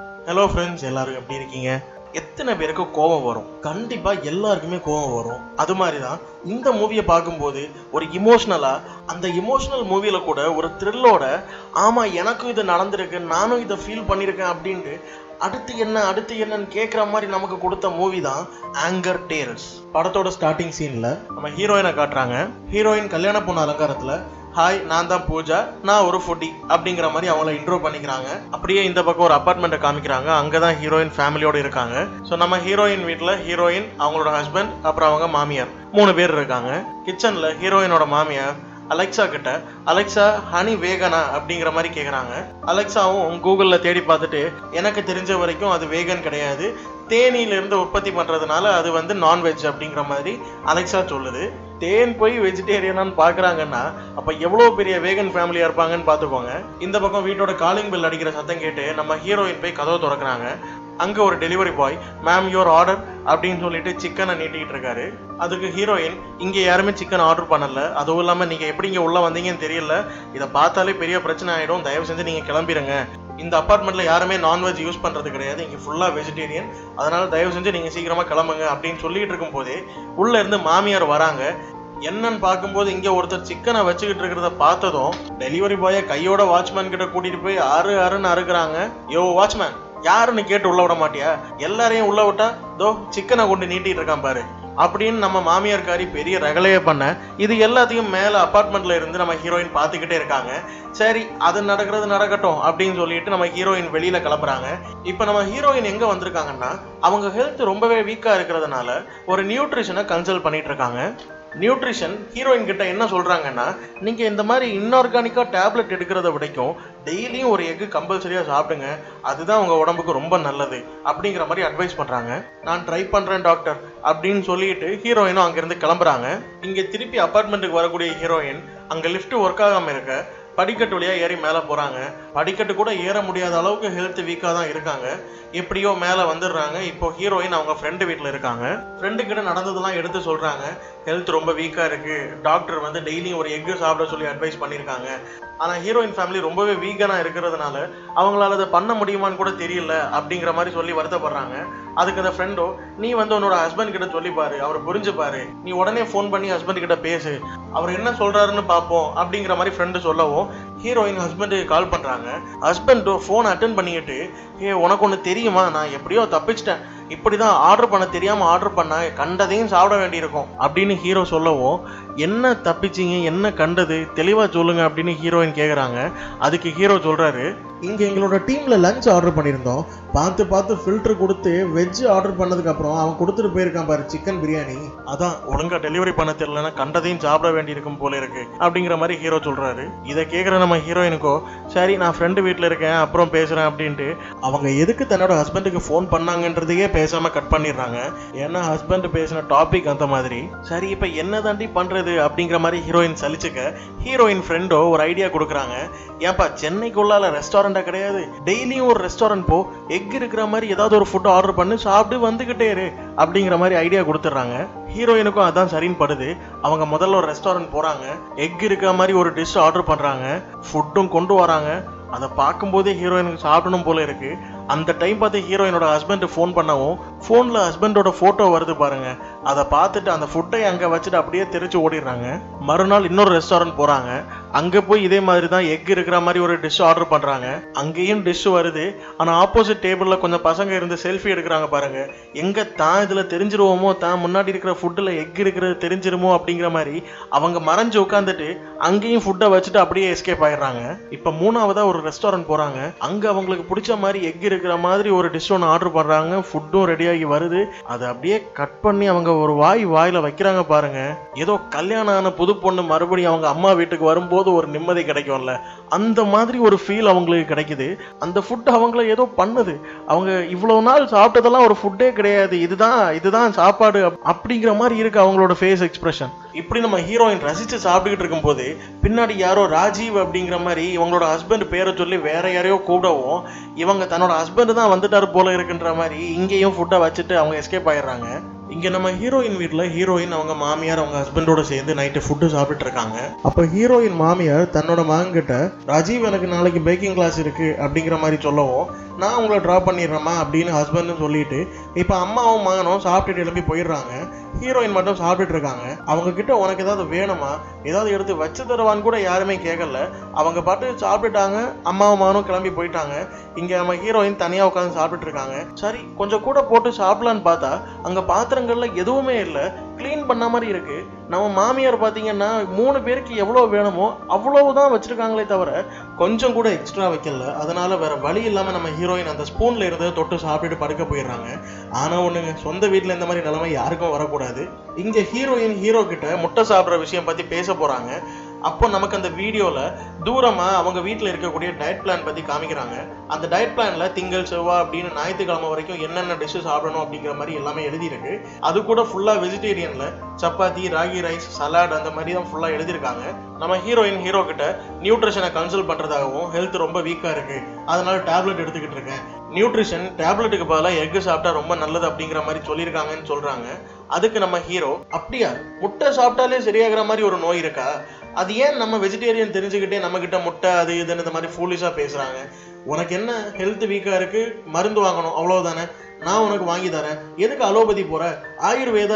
Hello friends எல்லாரும் எப்படி இருக்கீங்க? எத்தனை பேருக்கு கோபம் வரும்? கண்டிப்பா எல்லாருக்குமே கோபம் வரும். அது மாதிரி தான் இந்த மூவியை பார்க்கும்போது ஒரு இமோஷ்னலா அந்த இமோஷனல் மூவியில் கூட ஒரு த்ரில்லோட ஆமா எனக்கும் இது நடந்திருக்கு நானும் இதை ஃபீல் பண்ணியிருக்கேன் அப்படின்ட்டு அடுத்து என்ன அடுத்து என்னன்னு கேட்குற மாதிரி நமக்கு கொடுத்த மூவி தான் ஆங்கர் டேல்ஸ் படத்தோட ஸ்டார்டிங் சீன்ல நம்ம ஹீரோயினை காட்டுறாங்க. ஹீரோயின் கல்யாண பொண்ணு அலங்காரத்துல ஹாய் நான் தான் பூஜா. நான் ஒரு ஃபுட்டி அப்படிங்கிற மாதிரி அவங்கள இன்ட்ரோ பண்ணிக்கிறாங்க. அப்படியே இந்த பக்கம் ஒரு அப்பார்ட்மெண்ட்டை காமிக்கிறாங்க. அங்கே தான் ஹீரோயின் ஃபேமிலியோட இருக்காங்க. ஸோ நம்ம ஹீரோயின் வீட்டில் ஹீரோயின் அவங்களோட ஹஸ்பண்ட் அப்புறம் அவங்க மாமியார். மூணு பேர் இருக்காங்க. கிச்சனில் ஹீரோயினோட மாமியார் அலெக்சா கிட்ட அலெக்சா ஹனி வேகனா? அப்படிங்கிற மாதிரி கேட்குறாங்க அலெக்சாவும் கூகுளில் தேடி பார்த்துட்டு எனக்கு தெரிஞ்ச வரைக்கும் அது வேகன் கிடையாது. தேனியிலிருந்து உற்பத்தி பண்ணுறதுனால அது வந்து நான்வெஜ் அப்படிங்கிற மாதிரி அலெக்ஸா சொல்லுது. தேன் போய் வெஜிடேரியனான்னு பார்க்குறாங்கன்னா அப்போ எவ்வளோ பெரிய வேகன் ஃபேமிலியாக இருப்பாங்கன்னு பார்த்துக்கோங்க. இந்த பக்கம் வீட்டோட காலிங் பில் அடிக்கிற சத்தம் கேட்டு நம்ம ஹீரோயின் போய் கதவை திறக்கிறாங்க. அங்கே ஒரு delivery boy ma'am your order அப்படின்னு சொல்லிட்டு சிக்கனை நீட்டிக்கிட்டு இருக்காரு. அதுக்கு ஹீரோயின் இங்கே யாருமே சிக்கன் ஆர்டர் பண்ணல. அதுவும் இல்லாமல் நீங்கள் எப்படி இங்கே உள்ளே வந்தீங்கன்னு தெரியல. இதை பார்த்தாலே பெரிய பிரச்சனை ஆகிடும் தயவு செஞ்சு நீங்கள் கிளம்பிடுங்க இந்த அப்பார்ட்மெண்ட்ல யாருமே நான்வெஜ் யூஸ் பண்றது கிடையாது. இங்க ஃபுல்லா வெஜிடேரியன் அதனால தயவு செஞ்சு நீங்க சீக்கிரமா கிளம்புங்க அப்படின்னு சொல்லிட்டு இருக்கும் போதே உள்ள இருந்து மாமியார் வராங்க. என்னன்னு பார்க்கும்போது இங்கே ஒருத்தர் சிக்கனை வச்சுக்கிட்டு இருக்கிறத பார்த்ததும் டெலிவரி பாயை கையோட வாட்ச்மேன் கிட்ட கூட்டிட்டு போய் அறு அறுன்னு அறுக்குறாங்க. யோ வாட்ச்மேன் யாருன்னு கேட்டு உள்ள விட மாட்டியா? எல்லாரையும் உள்ள விட்டா தோ சிக்கனை கொண்டு நீட்டிட்டு இருக்கான் பாரு. அப்படின்னு நம்ம மாமியார்காரி பெரிய ரகலையை பண்ண இது எல்லாத்தையும் மேலே அப்பார்ட்மெண்ட்டில் இருந்து நம்ம ஹீரோயின் பார்த்துக்கிட்டே இருக்காங்க. சரி அது நடக்கிறது நடக்கட்டும் அப்படின்னு சொல்லிட்டு நம்ம ஹீரோயின் வெளியில கிளம்புறாங்க. இப்போ நம்ம ஹீரோயின் எங்க வந்திருக்காங்கன்னா அவங்க ஹெல்த் ரொம்பவே வீக்கா இருக்கிறதுனால ஒரு நியூட்ரிஷனை கன்சல்ட் பண்ணிட்டு இருக்காங்க. நியூட்ரிஷன் ஹீரோயின் கிட்ட என்ன சொல்கிறாங்கன்னா நீங்கள் இந்த மாதிரி இன்ஆர்கானிக்காக டேப்லெட் எடுக்கிறத விடைக்கும் டெய்லியும் ஒரு எக்கு கம்பல்சரியாக சாப்பிடுங்க. அதுதான் உங்கள் உடம்புக்கு ரொம்ப நல்லது. அப்படிங்கிற மாதிரி அட்வைஸ் பண்ணுறாங்க நான் ட்ரை பண்ணுறேன் டாக்டர் அப்படின்னு சொல்லிட்டு ஹீரோயினும் அங்கேருந்து கிளம்புறாங்க. இங்கே திருப்பி அப்பார்ட்மெண்ட்டுக்கு வரக்கூடிய ஹீரோயின் அங்கே லிஃப்ட் ஒர்க் ஆகாமல் இருக்க படிக்கட்டு வழியாக ஏறி மேலே போகிறாங்க படிக்கட்டு கூட ஏற முடியாத அளவுக்கு ஹெல்த் வீக்காக தான் இருக்காங்க. எப்படியோ மேலே வந்துடுறாங்க. இப்போ ஹீரோயின் அவங்க ஃப்ரெண்டு வீட்டில் இருக்காங்க. ஃப்ரெண்டு கிட்ட நடந்ததெல்லாம் எடுத்து சொல்கிறாங்க ஹெல்த் ரொம்ப வீக்காக இருக்குது டாக்டர் வந்து டெய்லியும் ஒரு எக்கு சாப்பிட சொல்லி அட்வைஸ் பண்ணியிருக்காங்க. ஆனால் ஹீரோயின் ஃபேமிலி ரொம்பவே வீக்கனாக இருக்கிறதுனால அவங்களால அதை பண்ண முடியுமான்னு கூட தெரியல அப்படிங்கிற மாதிரி சொல்லி வருத்தப்படுறாங்க. அதுக்கு அந்த ஃப்ரெண்டோ நீ வந்து உன்னோட ஹஸ்பண்ட் கிட்ட சொல்லிப்பாரு அவர் புரிஞ்சுப்பாரு நீ உடனே ஃபோன் பண்ணி ஹஸ்பண்ட் கிட்ட பேசு. அவர் என்ன சொல்றாருன்னு பார்ப்போம் அப்படிங்கிற மாதிரி ஃப்ரெண்டு சொல்லவும் ஹீரோயின் ஹஸ்பண்டுக்கு கால் பண்ணுறாங்க ஹஸ்பண்ட் ஃபோன் அட்டன் பண்ணிக்கிட்டு ஏ உனக்கு ஒன்று தெரியுமா? நான் எப்படியோ தப்பிச்சிட்டேன். இப்படி தான் ஆர்டர் பண்ண தெரியாமல் ஆர்டர் பண்ண கண்டதையும் சாப்பிட வேண்டியிருக்கும் அப்படின்னு ஹீரோ சொல்லவும் என்ன தப்பிச்சிங்க என்ன கண்டது தெளிவாக சொல்லுங்கள் அப்படின்னு ஹீரோயின் கேட்குறாங்க அதுக்கு ஹீரோ சொல்கிறாரு இங்கே எங்களோட டீமில் லஞ்ச் ஆர்டர் பண்ணியிருந்தோம். பார்த்து பார்த்து ஃபில்டர் கொடுத்து வெஜ் ஆர்டர் பண்ணதுக்கப்புறம் அவன் கொடுத்துட்டு போயிருக்கான் பாரு சிக்கன் பிரியாணி அதான் ஒழுங்கா டெலிவரி பண்ண தெரியலன்னா கண்டதையும் சாப்பிட வேண்டியிருக்கும் போல இருக்கு அப்படிங்கிற மாதிரி ஹீரோ சொல்கிறாரு இதை கேட்குற நம்ம ஹீரோயினுக்கோ சரி நான் ஃப்ரெண்டு வீட்டில் இருக்கேன் அப்புறம் பேசுகிறேன் அப்படின்ட்டு அவங்க எதுக்கு தன்னோட ஹஸ்பண்டுக்கு ஃபோன் பண்ணாங்கன்றதையே பேசாமல் கட் பண்ணிடுறாங்க. ஏன்னா ஹஸ்பண்ட் பேசின டாபிக் அந்த மாதிரி. சரி இப்போ என்ன தாண்டி பண்ணுறது அப்படிங்கிற மாதிரி ஹீரோயின் சலிச்சுக்க ஹீரோயின் ஃப்ரெண்டோ ஒரு ஐடியா கொடுக்குறாங்க. ஏன்பா சென்னைக்குள்ளால ரெஸ்டாரண்ட் கிடையாது. டெய்லியும் ஒரு ரெஸ்டாரண்ட் போ எக் இருக்கிற மாதிரி ஏதாவது ஒரு ஃபுட் ஆர்டர் பண்ணி சாப்பிட்டு வந்துகிட்டே இரு அப்படிங்கிற மாதிரி ஐடியா கொடுத்துட்றாங்க. ஹீரோயினுக்கும் அதான் சரின்னு படுது. அவங்க முதல்ல ஒரு ரெஸ்டாரண்ட் போறாங்க எக் இருக்கிற மாதிரி ஒரு டிஷ் ஆர்டர் பண்றாங்க ஃபுட்டும் கொண்டு வராங்க. அதை பார்க்கும்போதே ஹீரோயினுக்கு சாப்பிடணும் போல இருக்கு. அந்த டைம் பார்த்து ஹீரோயினோட ஹஸ்பண்ட் ஃபோன் பண்ணவும் ஃபோனில் ஹஸ்பண்டோட ஃபோட்டோ வருது பாருங்க. அதை பார்த்துட்டு அந்த ஃபுட்டை அங்கே வச்சுட்டு அப்படியே தெரிச்சு ஓடிடுறாங்க. மறுநாள் இன்னொரு ரெஸ்டாரண்ட் போகிறாங்க அங்கே போய் இதே மாதிரி தான் எக் இருக்கிற மாதிரி ஒரு டிஷ் ஆர்டர் பண்ணுறாங்க அங்கேயும் டிஷ் வருது. ஆனால் ஆப்போசிட் டேபிளில் கொஞ்சம் பசங்க இருந்து செல்ஃபி எடுக்கிறாங்க பாருங்க. எங்கே தான் இதில் தெரிஞ்சிருவோமோ தான் முன்னாடி இருக்கிற ஃபுட்டில் எக் இருக்கிறது தெரிஞ்சிருமோ அப்படிங்கிற மாதிரி அவங்க மறைஞ்சு உட்காந்துட்டு அங்கேயும் ஃபுட்டை வச்சுட்டு அப்படியே எஸ்கேப் ஆயிடுறாங்க. இப்போ மூணாவதாக ஒரு ரெஸ்டாரண்ட் போகிறாங்க அங்கே அவங்களுக்கு பிடிச்ச மாதிரி எக் இருக்கிற மாதிரி ஒரு டிஷ் ஒன்று ஆர்டர் பண்ணுறாங்க ஃபுட்டும் ரெடியாகி வருது. அதை அப்படியே கட் பண்ணி அவங்க ஒரு வாய் வாயில் வைக்கிறாங்க பாருங்க. ஏதோ கல்யாணம் ஆன புது பொண்ணு மறுபடியும் அவங்க அம்மா வீட்டுக்கு வரும்போது ஒரு நிம்மதி கிடைக்கும்ல. அந்த மாதிரி ஒரு ஃபீல் அவங்களுக்கு கிடைக்குது. அந்த ஃபுட் அவங்கள ஏதோ பண்ணுது. அவங்க இவ்வளோ நாள் சாப்பிட்டதெல்லாம் ஒரு ஃபுட்டே கிடையாது. இதுதான் இதுதான் சாப்பாடு அப்படிங்கிற மாதிரி இருக்கு அவங்களோட ஃபேஸ் எக்ஸ்பிரஷன் இப்படி நம்ம ஹீரோயின் ரசித்து சாப்பிட்டுக்கிட்டு இருக்கும்போது பின்னாடி யாரோ ராஜீவ் அப்படிங்கிற மாதிரி இவங்களோட ஹஸ்பண்ட் பேரை சொல்லி வேற யாரையோ கூடவும் இவங்க தன்னோட ஹஸ்பண்ட் தான் வந்துட்டார் போல இருக்குன்ற மாதிரி இங்கேயும் ஃபுட்டை வச்சுட்டு அவங்க எஸ்கேப் ஆயிடுறாங்க. இங்கே நம்ம ஹீரோயின் வீட்டில் ஹீரோயின் அவங்க மாமியார் அவங்க ஹஸ்பண்டோட சேர்ந்து நைட்டு ஃபுட்டு சாப்பிட்டு இருக்காங்க. அப்போ ஹீரோயின் மாமியார் தன்னோட மகன்கிட்ட ராஜீவ் எனக்கு நாளைக்கு பேக்கிங் கிளாஸ் இருக்கு அப்படிங்கிற மாதிரி சொல்லவும் நான் உங்களை ட்ராப் பண்ணிடுறேம்மா அப்படின்னு ஹஸ்பண்டும் சொல்லிட்டு இப்போ அம்மாவும் மகனும் சாப்பிட்டுட்டு எழுப்பி போயிடுறாங்க. ஹீரோயின் மட்டும் சாப்பிட்டுட்டு இருக்காங்க. அவங்க கிட்ட உனக்கு ஏதாவது வேணுமா? ஏதாவது எடுத்து வச்சு தருவான்னு கூட யாருமே கேட்கல அவங்க பாட்டு சாப்பிட்டுட்டாங்க. அம்மாவும் மகனும் கிளம்பி போயிட்டாங்க. இங்கே நம்ம ஹீரோயின் தனியாக உட்காந்து சாப்பிட்டுட்டு இருக்காங்க. சரி கொஞ்சம் கூட போட்டு சாப்பிடலான்னு பார்த்தா அங்கே அங்க பாத்திரங்கள்ல எதுவுமே இல்லை. க்ளீன் பண்ண மாதிரி இருக்கு. நம்ம மாமியார் பார்த்தீங்கன்னா மூணு பேருக்கு எவ்வளோ வேணுமோ அவ்வளவுதான் வச்சிருக்காங்களே தவிர கொஞ்சம் கூட எக்ஸ்ட்ரா வைக்கல. அதனால வேற வழி இல்லாம நம்ம ஹீரோயின் அந்த ஸ்பூன்ல இருந்து தொட்டு சாப்பிட்டுட்டு படுக்க போயிடுறாங்க. ஆனா ஒண்ணுங்க சொந்த வீட்ல இந்த மாதிரி நிலைமை யாருக்கும் வரக்கூடாது. இங்க ஹீரோயின் ஹீரோ கிட்ட முட்டை சாப்பிட்ற விஷயம் பத்தி பேச போறாங்க. அப்போ நமக்கு அந்த வீடியோவில் தூரமாக அவங்க வீட்டில் இருக்கக்கூடிய டயட் பிளான் பற்றி காமிக்கிறாங்க. அந்த டயட் பிளானில் திங்கள் செவ்வாய் அப்படின்னு ஞாயிற்றுக்கிழமை வரைக்கும் என்னென்ன டிஷ்ஷு சாப்பிடணும் அப்படிங்கிற மாதிரி எல்லாமே எழுதியிருக்கு. அது கூட ஃபுல்லாக வெஜிடேரியனில் சப்பாத்தி ராகி ரைஸ் சலாட் அந்த மாதிரி தான் ஃபுல்லாக எழுதியிருக்காங்க. நம்ம ஹீரோயின் ஹீரோ கிட்ட நியூட்ரிஷனை கன்சல்ட் பண்ணுறதாகவும் ஹெல்த் ரொம்ப வீக்காக இருக்குது அதனால டேப்லெட் எடுத்துக்கிட்டு இருக்கேன். நியூட்ரிஷன் டேப்லெட்டுக்கு பதிலாக எக் சாப்பிட்டா ரொம்ப நல்லது அப்படிங்கிற மாதிரி சொல்லியிருக்காங்கன்னு சொல்கிறாங்க அதுக்கு நம்ம ஹீரோ அப்படியா? முட்டை சாப்பிட்டாலே சரியாகிற மாதிரி ஒரு நோய் இருக்கா? அது ஏன் நம்ம வெஜிடேரியன் தெரிஞ்சுக்கிட்டே நம்ம கிட்ட முட்டை அது இதுன்னு இந்த மாதிரி ஃபூலிஷா பேசுறாங்க? உனக்கு என்ன ஹெல்த் வீக்காக இருக்குது மருந்து வாங்கணும் அவ்வளோதானே நான் உனக்கு வாங்கி தரேன். எதுக்கு அலோபதி போற?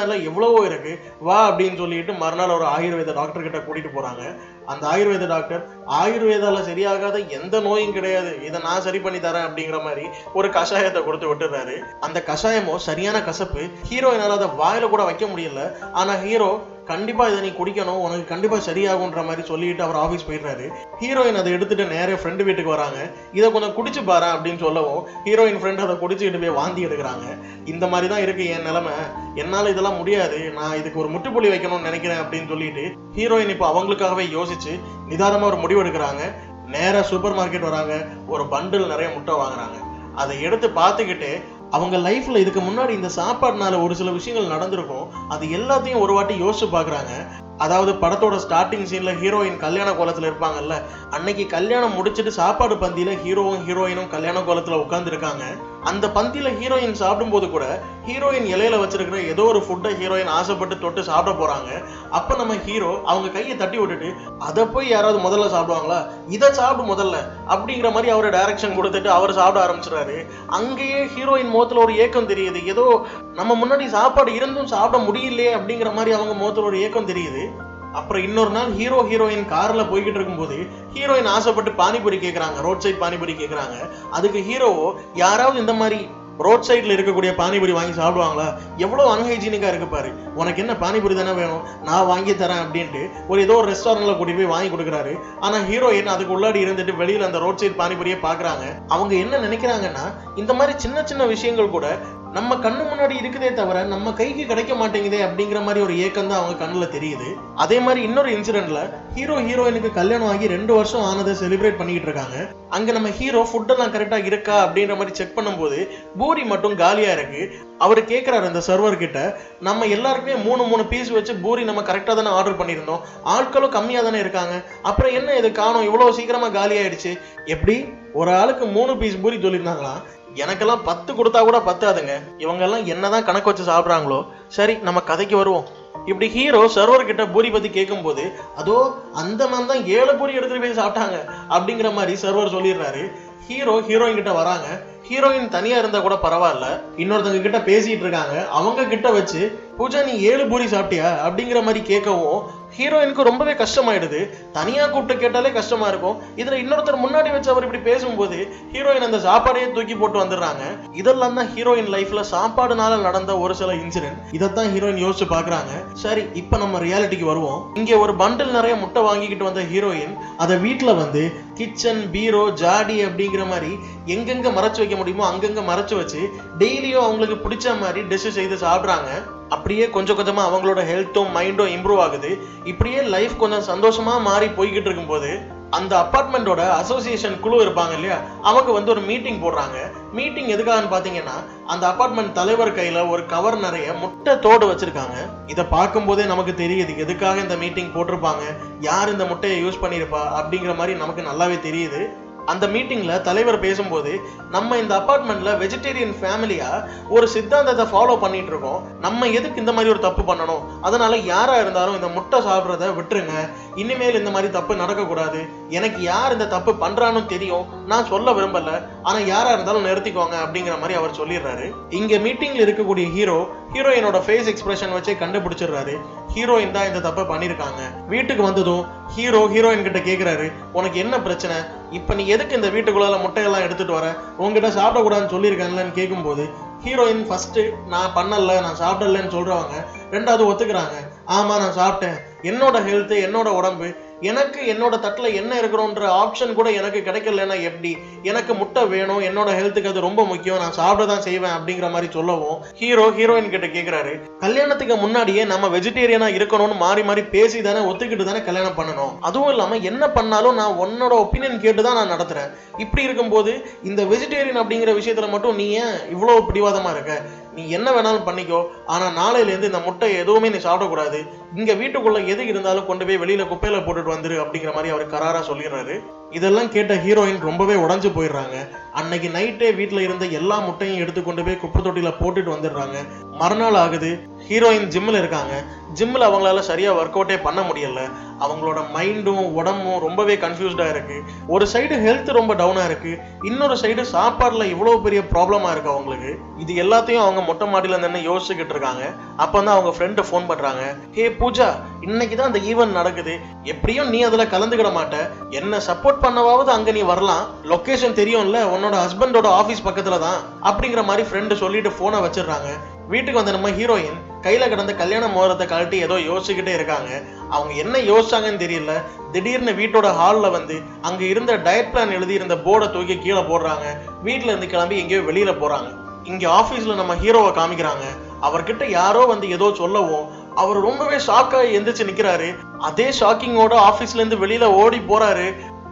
எல்லாம் எவ்வளவோ இருக்குது வா அப்படின்னு சொல்லிட்டு மறுநாள் ஒரு ஆயுர்வேத டாக்டர் கிட்ட போகிறாங்க அந்த ஆயுர்வேத டாக்டர் ஆயுர்வேதாவில் சரியாகாத எந்த நோயும் கிடையாது. இதை நான் சரி பண்ணி தரேன் அப்படிங்கிற மாதிரி ஒரு கஷாயத்தை கொடுத்து விட்டுறாரு அந்த கஷாயமோ சரியான கசப்பு ஹீரோயினால அதை வாயில கூட வைக்க முடியல. ஆனால் ஹீரோ கண்டிப்பாக இதை நீ குடிக்கணும் உனக்கு கண்டிப்பாக சரியாகுன்ற மாதிரி சொல்லிட்டு அவர் ஆஃபீஸ் போயிடுறாரு. ஹீரோயின் அதை எடுத்துட்டு நேரே ஃப்ரெண்டு வீட்டுக்கு வராங்க. இதை கொஞ்சம் குடிச்சு பாரு அப்படின்னு சொல்லவும் ஹீரோயின் ஃப்ரெண்ட் அதை குடிச்சுக்கிட்டு போய் வாந்தி எடுக்கிறாங்க. இந்த மாதிரி தான் இருக்கு என் நிலமை. என்னால் இதெல்லாம் முடியாது. நான் இதுக்கு ஒரு முட்டுப்புள்ளி வைக்கணும்னு நினைக்கிறேன் அப்படின்னு சொல்லிட்டு ஹீரோயின் இப்போ அவங்களுக்காகவே யோசிச்சு நிதானமாக ஒரு முடிவு எடுக்கிறாங்க. நேராக சூப்பர் மார்க்கெட் வராங்க. ஒரு பண்டில் நிறைய முட்டை வாங்குறாங்க. அதை எடுத்து பார்த்துக்கிட்டு அவங்க லைஃப்ல இதுக்கு முன்னாடி இந்த சாப்பாடுனால ஒரு சில விஷயங்கள் நடந்திருக்கும். அது எல்லாத்தையும் ஒரு வாட்டி யோசிச்சு பார்க்குறாங்க அதாவது படத்தோட ஸ்டார்டிங் சீன்ல ஹீரோயின் கல்யாண கோலத்துல இருப்பாங்கல்ல அன்னைக்கு கல்யாணம் முடிச்சிட்டு சாப்பாடு பந்தியில ஹீரோவும் ஹீரோயினும் கல்யாண கோலத்துல உட்காந்துருக்காங்க அந்த பந்தியில ஹீரோயின் சாப்பிடும்போது கூட ஹீரோயின் இலையில வச்சிருக்கிற ஏதோ ஒரு ஃபுட்டை ஹீரோயின் ஆசைப்பட்டு தொட்டு சாப்பிட போறாங்க. அப்ப நம்ம ஹீரோ அவங்க கையை தட்டி விட்டுட்டு அதை போய் யாராவது முதல்ல சாப்பிடுவாங்களா? இதை சாப்பிடு முதல்ல. அப்படிங்கிற மாதிரி அவரை டைரக்ஷன் கொடுத்துட்டு அவர் சாப்பிட ஆரம்பிச்சிடாரு அங்கேயே ஹீரோயின் முகத்துல ஒரு ஏக்கம் தெரியுது. ஏதோ நம்ம முன்னாடி சாப்பாடு இருந்தும் சாப்பிட முடியலையே அப்படிங்கிற மாதிரி அவங்க முகத்துல ஒரு ஏக்கம் தெரியுது. அப்புறம் இன்னொரு நாள் ஹீரோ ஹீரோயின் கார்ல போய்கிட்டு இருக்கும்போது ஹீரோயின் ஆசைப்பட்டு பானிபூரி கேட்குறாங்க ரோட் சைட் பானிபூரி கேட்குறாங்க அதுக்கு ஹீரோவோ யாராவது இந்த மாதிரி ரோட் சைடில் இருக்கக்கூடிய பானிபூரி வாங்கி சாப்பிடுவாங்களா? எவ்வளோ அன்ஹைஜீனிக்காக இருக்கு பாரு. உனக்கு என்ன பானிபூரி தானே வேணும்? நான் வாங்கி தரேன் அப்படின்ட்டு ஒரு ஏதோ ஒரு ரெஸ்டாரண்ட்டில் கூட்டிட்டு போய் வாங்கி கொடுக்குறாரு. ஆனால் ஹீரோயின் அதுக்கு உள்ளாடி இருந்துட்டு வெளியில் அந்த ரோட் சைட் பானிபூரியை பாக்குறாங்க. அவங்க என்ன நினைக்கிறாங்கன்னா இந்த மாதிரி சின்ன சின்ன விஷயங்கள் கூட நம்ம கண்ணு முன்னாடி இருக்குதே தவிர நம்ம கைக்கு கிடைக்க மாட்டேங்குதே அப்படிங்கிற மாதிரி ஒரு ஏக்கம் தான் அவங்க கண்ணில் தெரியுது. அதே மாதிரி இன்னொரு இன்சிடென்ட்ல ஹீரோ ஹீரோயினுக்கு கல்யாணம் ஆகி ரெண்டு வருஷம் ஆனதை செலிப்ரேட் பண்ணிக்கிட்டு இருக்காங்க. அங்க நம்ம ஹீரோ ஃபுட்டெல்லாம் கரெக்டாக கரெக்டா இருக்கா அப்படின்ற மாதிரி செக் பண்ணும்போது பூரி மட்டும் காலியா இருக்கு. அவர் கேட்குறாரு அந்த சர்வர் கிட்ட நம்ம எல்லாருக்குமே மூணு மூணு பீஸ் வச்சு பூரி நம்ம கரெக்டாக தானே ஆர்டர் பண்ணியிருந்தோம். ஆட்களும் கம்மியாக தானே இருக்காங்க. அப்புறம் என்ன இது காணும்? இவ்வளோ சீக்கிரமாக காலி ஆயிடுச்சு எப்படி? ஒரு ஆளுக்கு மூணு பீஸ் பூரி சொல்லியிருந்தாங்களாம் எனக்கெல்லாம் பத்து கொடுத்தா கூட பத்தாதுங்க. இவங்கெல்லாம் என்னதான் கணக்கு வச்சு சாப்பிட்றாங்களோ. சரி நம்ம கதைக்கு வருவோம். இப்படி ஹீரோ சர்வர் கிட்ட பூரி பத்தி கேட்கும்போது அதோ அந்த மாதிரி தான் ஏழு பூரி எடுத்துட்டு போய் சாப்பிட்டாங்க. அப்படிங்கிற மாதிரி சர்வர் சொல்லிடுறாரு. ஹீரோ ஹீரோயின் கிட்ட வராங்க. ஹீரோயின் தனியா இருந்தா கூட பரவாயில்ல. இன்னொருத்தங்க கிட்ட பேசிட்டு இருக்காங்க. அவங்க கிட்ட வச்சு பூஜா நீ ஏழு பூரி சாப்பிட்டியா? அப்படிங்கிற மாதிரி கேட்கவும் ஹீரோயினுக்கு ரொம்பவே கஷ்டமாயிடுது. தனியா கூப்பிட்டு கேட்டாலே கஷ்டமா இருக்கும். இதுல இன்னொருத்தர் முன்னாடி வச்சு அவர் இப்படி பேசும்போது ஹீரோயின் அந்த சாப்பாடையே தூக்கி போட்டு வந்துடுறாங்க. இதெல்லாம் தான் ஹீரோயின் லைஃப்ல சாப்பாடுனால நடந்த ஒரு சில இன்சிடென்ட் இதைத்தான் ஹீரோயின் யோசிச்சு பாக்குறாங்க. சரி இப்ப நம்ம ரியாலிட்டிக்கு வருவோம். இங்க ஒரு பண்டில் நிறைய முட்டை வாங்கிக்கிட்டு வந்த ஹீரோயின் அதை வீட்டுல வந்து கிச்சன் பீரோ ஜாடி அப்படிங்கிற மாதிரி எங்கெங்க மறைச்சு வைக்க முடியுமோ அங்கங்க மறைச்சு வச்சு டெய்லியும் அவங்களுக்கு பிடிச்ச மாதிரி டிஷ்ஷு செய்து சாப்பிடுறாங்க. அப்படியே கொஞ்சம் கொஞ்சமா அவங்களோட ஹெல்த்தும் மைண்டும் இம்ப்ரூவ் ஆகுது. இப்படியே லைஃப் கொஞ்சம் சந்தோஷமா மாறி போய்கிட்டு இருக்கும்போது அந்த அப்பார்ட்மெண்ட்டோட அசோசியேஷன் குழு இருப்பாங்க இல்லையா? அவங்க வந்து ஒரு மீட்டிங் போடுறாங்க. மீட்டிங் எதுக்காகன்னு பாத்தீங்கன்னா அந்த அப்பார்ட்மெண்ட் தலைவர் கையில ஒரு கவர் நிறைய முட்டை தோடு வச்சிருக்காங்க. இதை பார்க்கும்போதே நமக்கு தெரியுது எதுக்காக இந்த மீட்டிங் போட்டிருப்பாங்க? யார் இந்த முட்டையை யூஸ் பண்ணியிருப்பா? அப்படிங்கிற மாதிரி நமக்கு நல்லாவே தெரியுது. அந்த மீட்டிங்கில் தலைவர் பேசும்போது நம்ம இந்த அப்பார்ட்மெண்ட்டில் வெஜிடேரியன் ஃபேமிலியாக ஒரு சித்தாந்தத்தை ஃபாலோ பண்ணிட்டு இருக்கோம் நம்ம எதுக்கு இந்த மாதிரி ஒரு தப்பு பண்ணணும்? அதனால யாராக இருந்தாலும் இந்த முட்டை சாப்பிட்றத விட்டுருங்க. இனிமேல் இந்த மாதிரி தப்பு நடக்கக்கூடாது. எனக்கு யார் இந்த தப்பு பண்ணுறான்னு தெரியும். நான் சொல்ல விரும்பல. ஆனால் யாராக இருந்தாலும் நிறுத்திக்கோங்க அப்படிங்கிற மாதிரி அவர் சொல்லிடுறாரு. இங்கே மீட்டிங்கில் இருக்கக்கூடிய ஹீரோ ஹீரோயினோட ஃபேஸ் எக்ஸ்பிரஷன் வச்சே கண்டுபிடிச்சிடுறாரு. ஹீரோயின் தான் இந்த தப்பை பண்ணியிருக்காங்க. வீட்டுக்கு வந்ததும் ஹீரோ ஹீரோயின் கிட்ட கேட்குறாரு உனக்கு என்ன பிரச்சனை? இப்ப நீ எதுக்கு இந்த வீட்டுக்குள்ளால முட்டையெல்லாம் எடுத்துட்டு வர? உங்ககிட்ட சாப்பிடக்கூடாதுன்னு சொல்லியிருக்கேன்லன்னு கேட்கும்போது ஹீரோயின் ஃபர்ஸ்ட் நான் பண்ணல நான் சாப்பிடலன்னு சொல்றவங்க ரெண்டாவது ஒத்துக்கிறாங்க. ஆமா நான் சாப்பிட்டேன். என்னோட ஹெல்த் என்னோட உடம்பு எனக்கு என்னோட தட்டில் என்ன இருக்கிறோன்ற ஆப்ஷன் கூட எனக்கு கிடைக்கலன்னா எப்படி? எனக்கு முட்டை வேணும் என்னோட ஹெல்த்துக்கு அது ரொம்ப முக்கியம் நான் சாப்பிட தான் செய்வேன் அப்படிங்கிற மாதிரி சொல்லவும் ஹீரோ ஹீரோயின் கிட்ட கேட்குறாரு கல்யாணத்துக்கு முன்னாடியே நம்ம வெஜிடேரியனா இருக்கணும்னு மாறி மாறி பேசி தானே ஒத்துக்கிட்டு தானே கல்யாணம் பண்ணணும். அதுவும் இல்லாமல் என்ன பண்ணாலும் நான் உன்னோட ஒப்பீனியன் கேட்டு தான் நான் நடத்துறேன். இப்படி இருக்கும்போது இந்த வெஜிடேரியன் அப்படிங்கிற விஷயத்துல மட்டும் நீ ஏன் இவ்வளோ பிடிவாதமாக இருக்க? நீ என்ன வேணாலும் பண்ணிக்கோ ஆனால் நாளையிலேருந்து இந்த முட்டை எதுவுமே நீ சாப்பிடக்கூடாது. இங்கே வீட்டுக்குள்ளே எது இருந்தாலும் கொண்டு போய் வெளியில் குப்பையில் போட்டுட்டு வந்துரு அப்படிங்கிற மாதிரி அவர் கராராக சொல்லிடுறாரு. இதெல்லாம் கேட்ட ஹீரோயின் ரொம்பவே உடஞ்சு போயிடுறாங்க. அன்னைக்கு நைட்டே வீட்டில் இருந்த எல்லா முட்டையும் எடுத்து கொண்டு போய் குப்பை தொட்டியில் போட்டுட்டு வந்துடுறாங்க. மறுநாள் ஆகுது. ஹீரோயின் ஜிம்மில் இருக்காங்க. ஜிம்மில் அவங்களால சரியாக ஒர்க் அவுட்டே பண்ண முடியல. அவங்களோட மைண்டும் உடம்பும் ரொம்பவே கன்ஃபியூஸ்டாக இருக்கு. ஒரு சைடு ஹெல்த் ரொம்ப டவுனாக இருக்கு. இன்னொரு சைடு சாப்பாடில் இவ்வளோ பெரிய ப்ராப்ளமாக இருக்கு அவங்களுக்கு. இது எல்லாத்தையும் அவங்க மொட்டை மாடியில் நின்று யோசிச்சுக்கிட்டு இருக்காங்க. அப்போ தான் அவங்க ஃப்ரெண்டு ஃபோன் பண்ணுறாங்க ஹே பூஜா இன்னைக்கு தான் அந்த ஈவெண்ட் நடக்குது. எப்படியும் நீ அதில் கலந்துக்கிட மாட்ட. என்ன சப்போர்ட் பண்ணவாவது அங்கே நீ வரலாம். லொக்கேஷன் தெரியும்ல உன்னோட ஹஸ்பண்டோட ஆஃபீஸ் பக்கத்தில் தான் அப்படிங்கிற மாதிரி ஃப்ரெண்டு சொல்லிட்டு ஃபோனை வச்சிடுறாங்க. வீட்டுக்கு வந்த நம்ம ஹீரோயின் கையில் கிடந்த கல்யாண மோதிரத்தை கழட்டி ஏதோ யோசிச்சுக்கிட்டே இருக்காங்க. அவங்க என்ன யோசிச்சாங்கன்னு தெரியல. திடீர்னு வீட்டோட ஹால்ல வந்து அங்கே இருந்த டயட் பிளான் எழுதி இருந்த போர்டை தூக்கி கீழே போடுறாங்க. வீட்டில் இருந்து கிளம்பி எங்கேயோ வெளியில் போகிறாங்க இங்கே ஆஃபீஸில் நம்ம ஹீரோவை காமிக்கிறாங்க. அவர்கிட்ட யாரோ வந்து ஏதோ சொல்லவும் அவர் ரொம்பவே ஷாக்காக எந்திரிச்சு நிற்கிறாரு அதே ஷாக்கிங்கோட ஆஃபீஸ்லேருந்து வெளியில் ஓடி போகிறாரு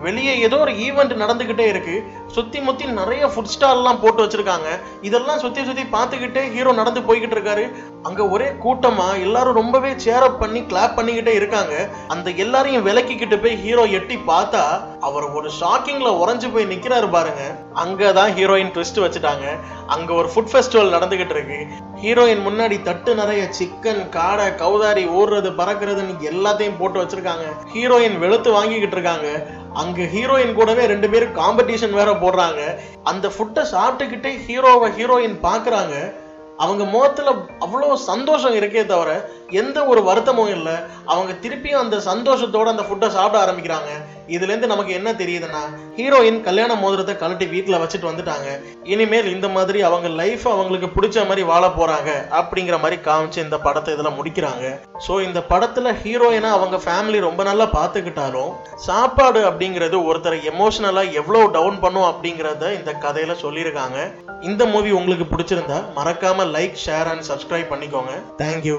வெளியே ஏதோ ஒரு ஈவெண்ட் நடந்துக்கிட்டே இருக்குது சுத்தி முத்தி நிறைய ஃபுட் ஸ்டால்லாம் போட்டு வச்சிருக்காங்க. இதெல்லாம் சுத்தி சுத்தி பார்த்துக்கிட்டே ஹீரோ நடந்து போய்கிட்டு இருக்காரு. அங்க ஒரே கூட்டமா எல்லாரும் ரொம்பவே சேர் அப் பண்ணி கிளாப் பண்ணிக்கிட்டே இருக்காங்க. அந்த எல்லாரையும் விலக்கிக்கிட்டு போய் ஹீரோ எட்டி பார்த்தா அவர் ஒரு ஷாக்கிங்ல உறைஞ்சு போய் நிக்கிறாரு பாருங்க. அங்கதான் ஹீரோயின் ட்விஸ்ட் வச்சுட்டாங்க. அங்க ஒரு ஃபுட் ஃபெஸ்டிவல் நடந்துகிட்டு இருக்கு. ஹீரோயின் முன்னாடி தட்டு நிறைய சிக்கன் காடை கௌதாரி ஓடுறது பறக்கிறதுன்னு எல்லாத்தையும் போட்டு வச்சிருக்காங்க. ஹீரோயின் வெளுத்து வாங்கிக்கிட்டு இருக்காங்க. அங்க ஹீரோயின் கூடவே ரெண்டு பேரும் காம்படிஷன் வேற போடுறாங்க. அந்த ஃபுட்டை சாப்பிட்டுக்கிட்டே ஹீரோவை ஹீரோயின் பார்க்குறாங்க அவங்க முகத்துல அவ்வளோ சந்தோஷம் இருக்கே தவிர எந்த ஒரு வருத்தமும் இல்லை. அவங்க திருப்பியும் அந்த சந்தோஷத்தோட அந்த ஃபுட்டை சாப்பிட ஆரம்பிக்கிறாங்க. இதுலேருந்து நமக்கு என்ன தெரியுதுன்னா ஹீரோயின் கல்யாண மோதிரத்தை கழட்டி வீட்டில் வச்சுட்டு வந்துட்டாங்க. இனிமேல் இந்த மாதிரி அவங்க லைஃப் அவங்களுக்கு பிடிச்ச மாதிரி வாழ போகிறாங்க அப்படிங்கிற மாதிரி காமிச்சு இந்த படத்தை இதெல்லாம் முடிக்கிறாங்க. ஸோ இந்த படத்தில் ஹீரோயினை அவங்க ஃபேமிலி ரொம்ப நல்லா பார்த்துக்கிட்டாலும் சாப்பாடு அப்படிங்கிறது ஒருத்தரை எமோஷனலாக எவ்வளோ டவுன் பண்ணும் அப்படிங்கிறத இந்த கதையில் சொல்லியிருக்காங்க. இந்த மூவி உங்களுக்கு பிடிச்சிருந்தா மறக்காமல் லைக் ஷேர் அண்ட் சப்ஸ்கிரைப் பண்ணிக்கோங்க. Thank you